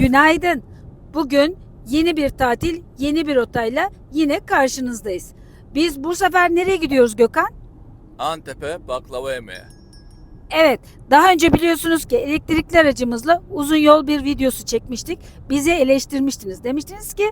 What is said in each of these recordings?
Günaydın. Bugün yeni bir tatil, yeni bir rotayla yine karşınızdayız. Biz bu sefer nereye gidiyoruz Gökhan? Antep'e baklava yemeye. Evet, daha önce biliyorsunuz ki elektrikli aracımızla uzun yol bir videosu çekmiştik. Bizi eleştirmiştiniz. Demiştiniz ki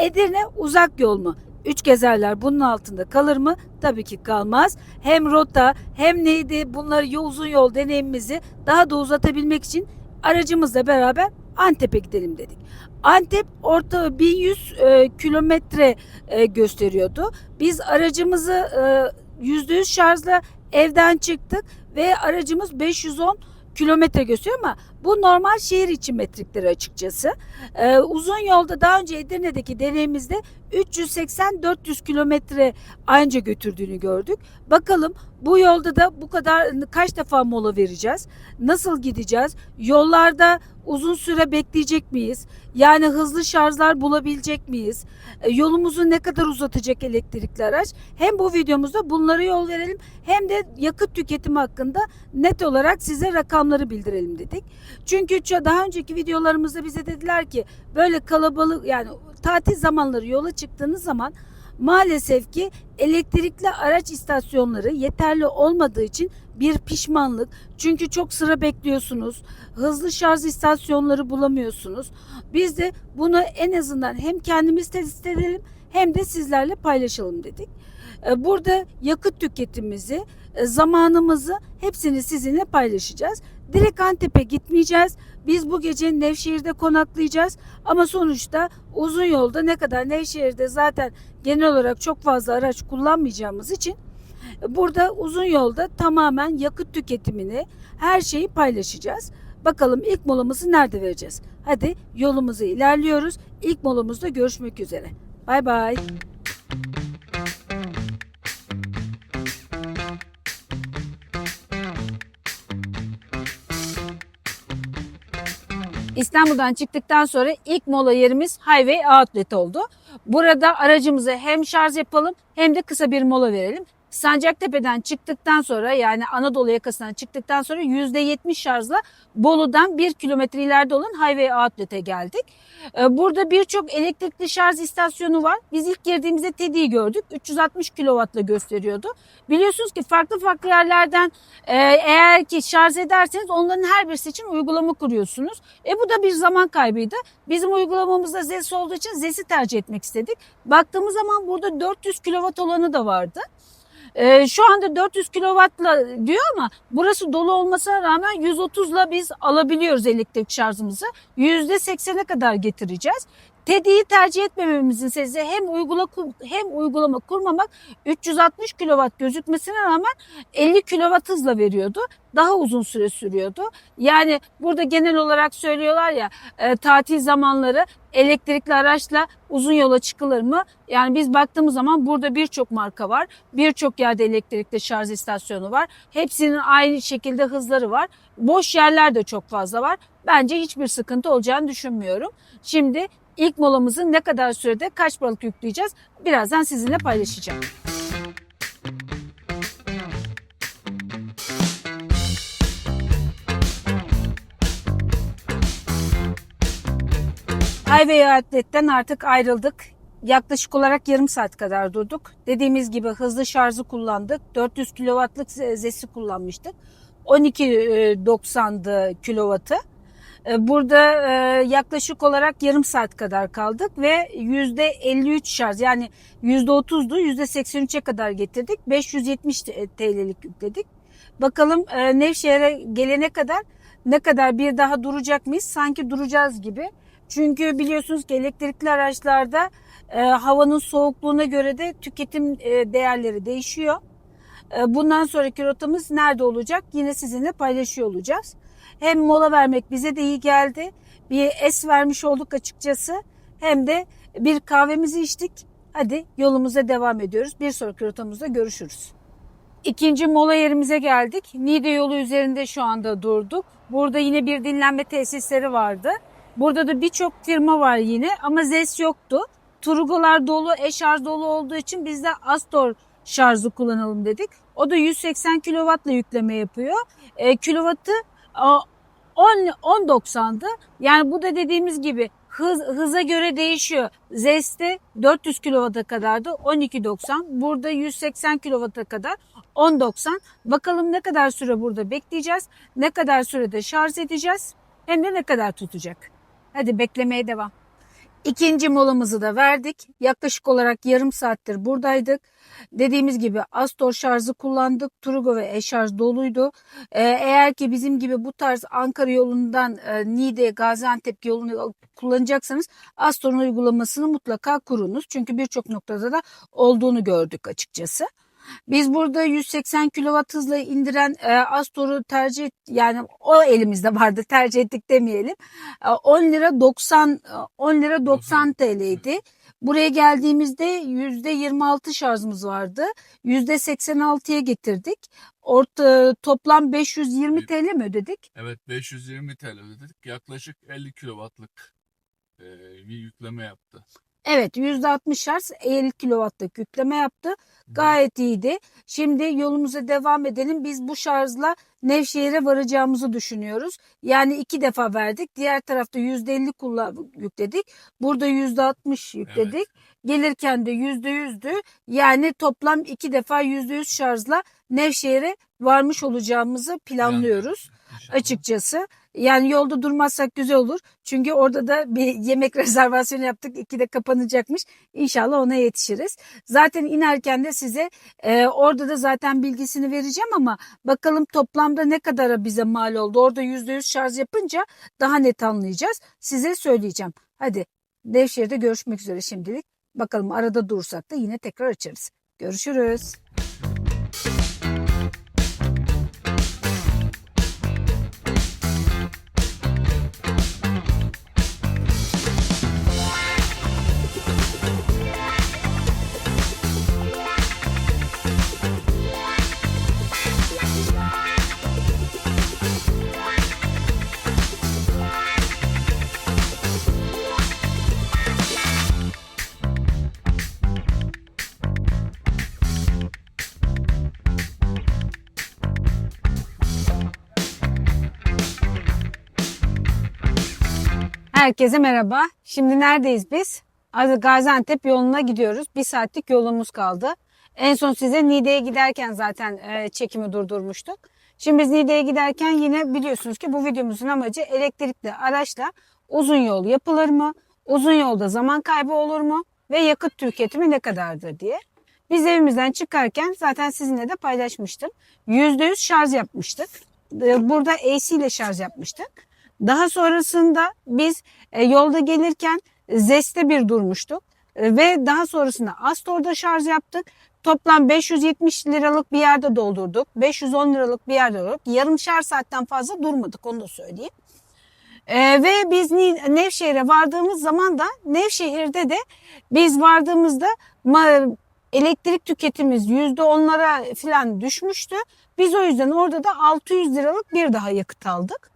Edirne uzak yol mu? Üç gezerler bunun altında kalır mı? Tabii ki kalmaz. Hem rota hem neydi bunları uzun yol deneyimimizi daha da uzatabilmek için aracımızla beraber Antep'e gidelim dedik. Antep orta 1100 e, kilometre e, gösteriyordu. Biz aracımızı e, %100 şarjla evden çıktık ve aracımız 510 kilometre gösteriyor ama bu normal şehir içi metrikleri açıkçası. Ee, uzun yolda daha önce Edirne'deki deneyimizde 380-400 kilometre anca götürdüğünü gördük. Bakalım bu yolda da bu kadar kaç defa mola vereceğiz? Nasıl gideceğiz? Yollarda uzun süre bekleyecek miyiz? Yani hızlı şarjlar bulabilecek miyiz? E, Yolumuzu ne kadar uzatacak elektrikli araç? Hem bu videomuzda bunlara yol verelim hem de yakıt tüketimi hakkında net olarak size rakamları bildirelim dedik. Çünkü daha önceki videolarımızda bize dediler ki böyle kalabalık yani tatil zamanları yola çıktığınız zaman maalesef ki elektrikli araç istasyonları yeterli olmadığı için bir pişmanlık. Çünkü çok sıra bekliyorsunuz. Hızlı şarj istasyonları bulamıyorsunuz. Biz de bunu en azından hem kendimiz test edelim hem de sizlerle paylaşalım dedik. E, Burada yakıt tüketimimizi, e, zamanımızı hepsini sizinle paylaşacağız. Direkt Antep'e gitmeyeceğiz. Biz bu gece Nevşehir'de konaklayacağız. Ama sonuçta uzun yolda ne kadar Nevşehir'de zaten genel olarak çok fazla araç kullanmayacağımız için burada uzun yolda tamamen yakıt tüketimini her şeyi paylaşacağız. Bakalım ilk molamızı nerede vereceğiz? Hadi yolumuzu ilerliyoruz. İlk molamızda görüşmek üzere. Bay bay. İstanbul'dan çıktıktan sonra ilk mola yerimiz Highway Outlet oldu. Burada aracımızı hem şarj yapalım hem de kısa bir mola verelim. Sancaktepe'den çıktıktan sonra yani Anadolu yakasından çıktıktan sonra %70 şarjla Bolu'dan 1 kilometre ileride olan Highway Outlet'e geldik. Ee, Burada birçok elektrikli şarj istasyonu var. Biz ilk girdiğimizde TED'yi gördük. 360 kW'la gösteriyordu. Biliyorsunuz ki farklı farklı yerlerden e, eğer ki şarj ederseniz onların her birisi için uygulama kuruyorsunuz. E bu da bir zaman kaybıydı. Bizim uygulamamızda ZES olduğu için ZES'i tercih etmek istedik. Baktığımız zaman burada 400 kW olanı da vardı. Ee, şu anda 400 kW'la diyor ama burası dolu olmasına rağmen 130'la biz alabiliyoruz elektrik şarjımızı. %80'e kadar getireceğiz. TED'yi tercih etmememizin sebebi hem uygula hem uygulama kurmamak 360 kW gözükmesine rağmen 50 kW hızla veriyordu. Daha uzun süre sürüyordu. Yani burada genel olarak söylüyorlar ya e, tatil zamanları elektrikli araçla uzun yola çıkılır mı? Yani biz baktığımız zaman burada birçok marka var. Birçok yerde elektrikli şarj istasyonu var. Hepsinin aynı şekilde hızları var. Boş yerler de çok fazla var. Bence hiçbir sıkıntı olacağını düşünmüyorum. Şimdi ilk molamızı ne kadar sürede kaç balık yükleyeceğiz? Birazdan sizinle paylaşacağım. Highway Outlet'ten artık ayrıldık. Yaklaşık olarak yarım saat kadar durduk. Dediğimiz gibi hızlı şarjı kullandık. 400 kW'lık zesi kullanmıştık. 12.90'dı kilovatı. E, Burada e, yaklaşık olarak yarım saat kadar kaldık ve %53 şarj yani %30'du %83'e kadar getirdik. 570 TL'lik yükledik. Bakalım e, Nevşehir'e gelene kadar ne kadar bir daha duracak mıyız? Sanki duracağız gibi. Çünkü biliyorsunuz ki elektrikli araçlarda e, havanın soğukluğuna göre de tüketim e, değerleri değişiyor. E, bundan sonraki rotamız nerede olacak? Yine sizinle paylaşıyor olacağız. Hem mola vermek bize de iyi geldi. Bir es vermiş olduk açıkçası. Hem de bir kahvemizi içtik. Hadi yolumuza devam ediyoruz. Bir sonraki rotamızda görüşürüz. İkinci mola yerimize geldik. Niğde yolu üzerinde şu anda durduk. Burada yine bir dinlenme tesisleri vardı. Burada da birçok firma var yine ama ZES yoktu. Turgolar dolu, eşarj dolu olduğu için biz de Astor şarjı kullanalım dedik. O da 180 kW ile yükleme yapıyor. E, kilovatı a, 10 10.90'dı. Yani bu da dediğimiz gibi hız hıza göre değişiyor. Zeste 400 kW'a kadardı 12.90. Burada 180 kW'a kadar 10.90. Bakalım ne kadar süre burada bekleyeceğiz. Ne kadar sürede şarj edeceğiz. Hem de ne kadar tutacak. Hadi beklemeye devam. İkinci molamızı da verdik. Yaklaşık olarak yarım saattir buradaydık. Dediğimiz gibi Astor şarjı kullandık. Turgo ve e-şarj doluydu. Ee, eğer ki bizim gibi bu tarz Ankara yolundan e, Niğde, Gaziantep yolunu kullanacaksanız Astor'un uygulamasını mutlaka kurunuz. Çünkü birçok noktada da olduğunu gördük açıkçası. Biz burada 180 kW hızla indiren e, Astor'u tercih et, yani o elimizde vardı tercih ettik demeyelim. E, 10 lira 90 e, 10 lira 90 TL'ydi. Buraya geldiğimizde %26 şarjımız vardı. %86'ya getirdik. Orta toplam 520 TL mi ödedik? Evet 520 TL ödedik. Yaklaşık 50 kW'lık e, bir yükleme yaptı. Evet %60 şarj 50 kW'lık yükleme yaptı. Gayet iyiydi. Şimdi yolumuza devam edelim. Biz bu şarjla Nevşehir'e varacağımızı düşünüyoruz. Yani iki defa verdik. Diğer tarafta %50 kullan yükledik. Burada %60 yükledik. Gelirken de %100'dü. Yani toplam iki defa %100 şarjla Nevşehir'e varmış olacağımızı planlıyoruz İnşallah. açıkçası. Yani yolda durmazsak güzel olur. Çünkü orada da bir yemek rezervasyonu yaptık. İki de kapanacakmış. İnşallah ona yetişiriz. Zaten inerken de size e, orada da zaten bilgisini vereceğim ama bakalım toplamda ne kadara bize mal oldu. Orada %100 şarj yapınca daha net anlayacağız. Size söyleyeceğim. Hadi Nevşehir'de görüşmek üzere şimdilik. Bakalım arada dursak da yine tekrar açarız. Görüşürüz. Herkese merhaba. Şimdi neredeyiz biz? Az- Gaziantep yoluna gidiyoruz. Bir saatlik yolumuz kaldı. En son size Niğde'ye giderken zaten e, çekimi durdurmuştuk. Şimdi biz Niğde'ye giderken yine biliyorsunuz ki bu videomuzun amacı elektrikli araçla uzun yol yapılır mı? Uzun yolda zaman kaybı olur mu? Ve yakıt tüketimi ne kadardır diye. Biz evimizden çıkarken zaten sizinle de paylaşmıştım. %100 şarj yapmıştık. E, Burada AC ile şarj yapmıştık. Daha sonrasında biz e, yolda gelirken Zest'te bir durmuştuk E, ve daha sonrasında Astor'da şarj yaptık. Toplam 570 liralık bir yerde doldurduk. 510 liralık bir yerde doldurduk. Yarım şarj saatten fazla durmadık onu da söyleyeyim. E, ve biz Nevşehir'e vardığımız zaman da Nevşehir'de de biz vardığımızda elektrik tüketimimiz %10'lara falan düşmüştü. Biz o yüzden orada da 600 liralık bir daha yakıt aldık.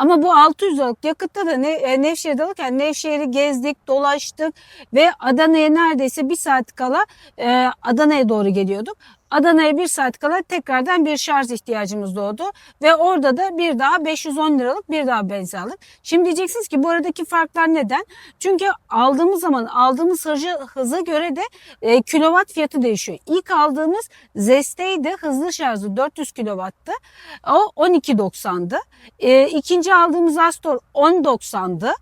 Ama bu 600 liralık yakıtta da ne, e, Nevşehir'de alırken Nevşehir'i gezdik, dolaştık ve Adana'ya neredeyse bir saat kala e, Adana'ya doğru geliyorduk. Adana'ya bir saat kala tekrardan bir şarj ihtiyacımız doğdu ve orada da bir daha 510 liralık bir daha benzin aldık. Şimdi diyeceksiniz ki bu aradaki farklar neden? Çünkü aldığımız zaman aldığımız hızı, hıza göre de e, kilowatt fiyatı değişiyor. İlk aldığımız Zest'teydi hızlı şarjı 400 kilowattı. O 12.90'dı. E, ikinci aldığımız Astor 10.90'dı.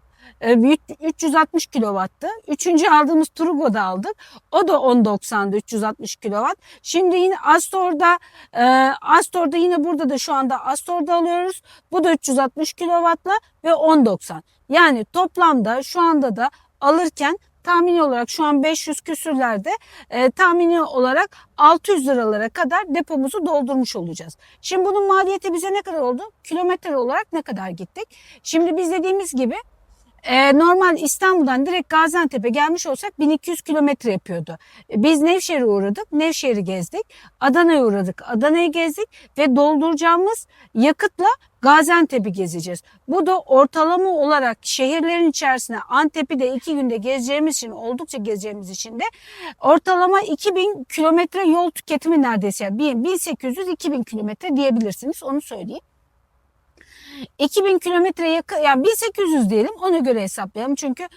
E, 360 kilowattı. Üçüncü aldığımız Turgo'da aldık. O da 10.90'dı 360 kilowatt. Şimdi yine Astor'da e, Astor'da yine burada da şu anda Astor'da alıyoruz. Bu da 360 kilowattla ve 10.90. Yani toplamda şu anda da alırken tahmini olarak şu an 500 küsürlerde e, tahmini olarak 600 liralara kadar depomuzu doldurmuş olacağız. Şimdi bunun maliyeti bize ne kadar oldu? Kilometre olarak ne kadar gittik? Şimdi biz dediğimiz gibi e, normal İstanbul'dan direkt Gaziantep'e gelmiş olsak 1200 kilometre yapıyordu. Biz Nevşehir'e uğradık, Nevşehir'i gezdik. Adana'ya uğradık, Adana'yı gezdik ve dolduracağımız yakıtla Gaziantep'i gezeceğiz. Bu da ortalama olarak şehirlerin içerisine Antep'i de iki günde gezeceğimiz için, oldukça gezeceğimiz için de ortalama 2000 kilometre yol tüketimi neredeyse. Yani 1800-2000 kilometre diyebilirsiniz, onu söyleyeyim. 2000 kilometre yakın yani 1800 diyelim ona göre hesaplayalım çünkü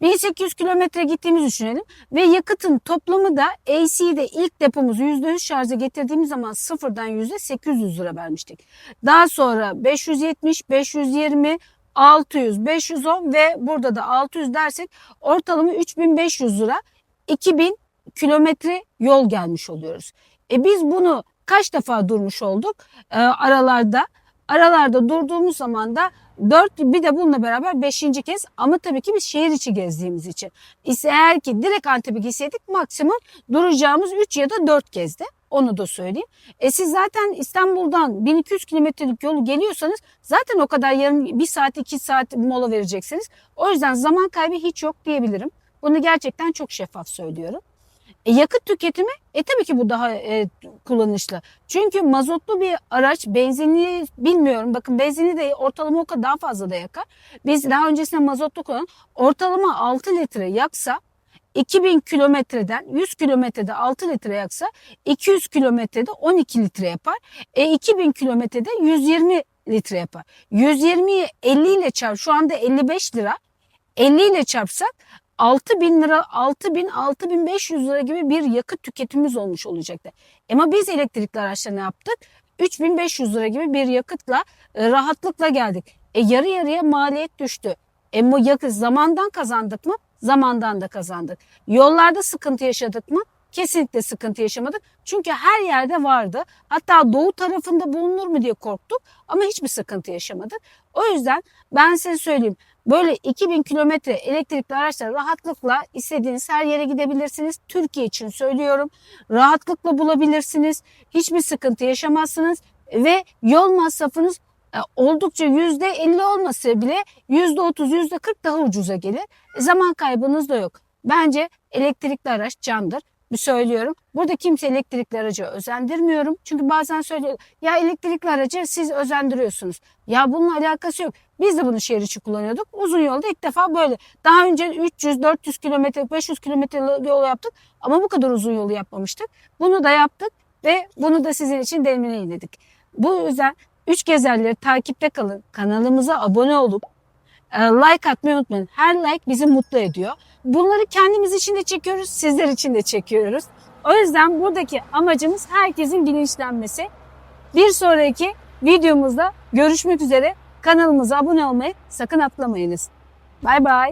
1800 kilometre gittiğimizi düşünelim ve yakıtın toplamı da AC'de ilk depomuzu %100 şarja getirdiğimiz zaman sıfırdan %800 lira vermiştik. Daha sonra 570, 520, 600, 510 ve burada da 600 dersek ortalama 3500 lira 2000 kilometre yol gelmiş oluyoruz. E biz bunu kaç defa durmuş olduk e, aralarda? Aralarda durduğumuz zaman da 4 bir de bununla beraber 5. kez ama tabii ki biz şehir içi gezdiğimiz için. İse eğer ki direkt Antep'e gitseydik maksimum duracağımız 3 ya da 4 kezde. Onu da söyleyeyim. E siz zaten İstanbul'dan 1200 kilometrelik yolu geliyorsanız zaten o kadar yarım bir saat iki saat mola vereceksiniz. O yüzden zaman kaybı hiç yok diyebilirim. Bunu gerçekten çok şeffaf söylüyorum. E, yakıt tüketimi e tabii ki bu daha e, kullanışlı. Çünkü mazotlu bir araç benzinli bilmiyorum. Bakın benzini de ortalama o kadar daha fazla da yakar. Biz daha öncesinde mazotlu kullanan ortalama 6 litre yaksa 2000 kilometreden 100 kilometrede 6 litre yaksa 200 kilometrede 12 litre yapar. E 2000 kilometrede 120 litre yapar. 120'yi 50 ile çarp şu anda 55 lira. 50 ile çarpsak 6000 lira 6000 6500 lira gibi bir yakıt tüketimimiz olmuş olacaktı. Ama biz elektrikli araçla ne yaptık? 3500 lira gibi bir yakıtla e, rahatlıkla geldik. E yarı yarıya maliyet düştü. E yakıt zamandan kazandık mı? Zamandan da kazandık. Yollarda sıkıntı yaşadık mı? Kesinlikle sıkıntı yaşamadık. Çünkü her yerde vardı. Hatta doğu tarafında bulunur mu diye korktuk ama hiçbir sıkıntı yaşamadık. O yüzden ben size söyleyeyim. Böyle 2000 kilometre elektrikli araçla rahatlıkla istediğiniz her yere gidebilirsiniz. Türkiye için söylüyorum. Rahatlıkla bulabilirsiniz. Hiçbir sıkıntı yaşamazsınız ve yol masrafınız e, oldukça %50 olmasa bile %30, %40 daha ucuza gelir. Zaman kaybınız da yok. Bence elektrikli araç candır. Söylüyorum. Burada kimse elektrikli aracı özendirmiyorum. Çünkü bazen söylüyor ya elektrikli aracı siz özendiriyorsunuz. Ya bununla alakası yok. Biz de bunu şehir içi kullanıyorduk. Uzun yolda ilk defa böyle. Daha önce 300, 400 kilometre, 500 kilometre yol yaptık. Ama bu kadar uzun yolu yapmamıştık. Bunu da yaptık ve bunu da sizin için deneyimledik. Bu yüzden Üç Gezerleri takipte kalın. Kanalımıza abone olup like atmayı unutmayın. Her like bizi mutlu ediyor. Bunları kendimiz için de çekiyoruz, sizler için de çekiyoruz. O yüzden buradaki amacımız herkesin bilinçlenmesi. Bir sonraki videomuzda görüşmek üzere. Kanalımıza abone olmayı sakın atlamayınız. Bay bay.